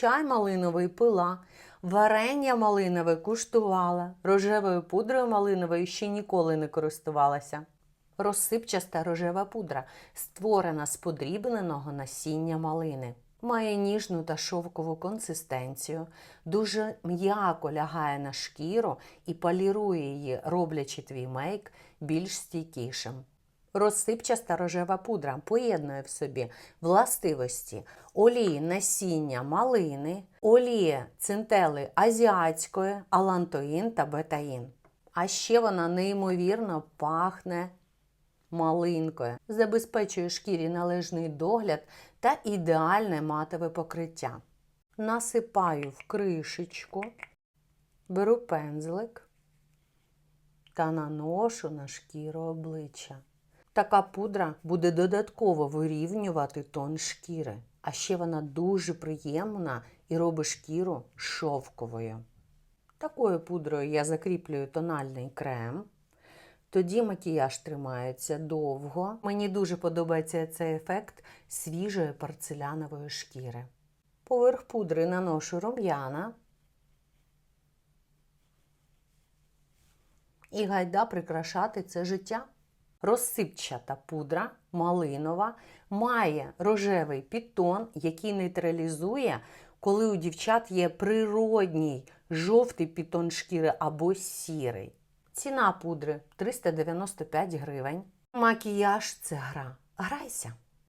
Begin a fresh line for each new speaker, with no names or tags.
чай малиновий пила, варення малинове куштувала, рожевою пудрою малиновою ще ніколи не користувалася. Розсипчаста рожева пудра, створена з подрібненого насіння малини. Має ніжну та шовкову консистенцію, дуже м'яко лягає на шкіру і полірує її, роблячи твій мейк більш стійкішим. Розсипчаста рожева пудра поєднує в собі властивості олії насіння малини, олії цинтели азіатської, алантоїн та бетаїн. А ще вона неймовірно пахне малинкою, забезпечує шкірі належний догляд та ідеальне матове покриття. Насипаю в кришечку, беру пензлик та наношу на шкіру обличчя. Така пудра буде додатково вирівнювати тон шкіри, а ще вона дуже приємна і робить шкіру шовковою. Такою пудрою я закріплюю тональний крем. Тоді макіяж тримається довго. Мені дуже подобається цей ефект свіжої порцелянової шкіри. Поверх пудри наношу рум'яна. І гайда прикрашати це життя. Розсипчата пудра малинова має рожевий підтон, який нейтралізує, коли у дівчат є природній жовтий підтон шкіри або сірий. Ціна пудри 395 гривень. Макіяж це гра. Грайся!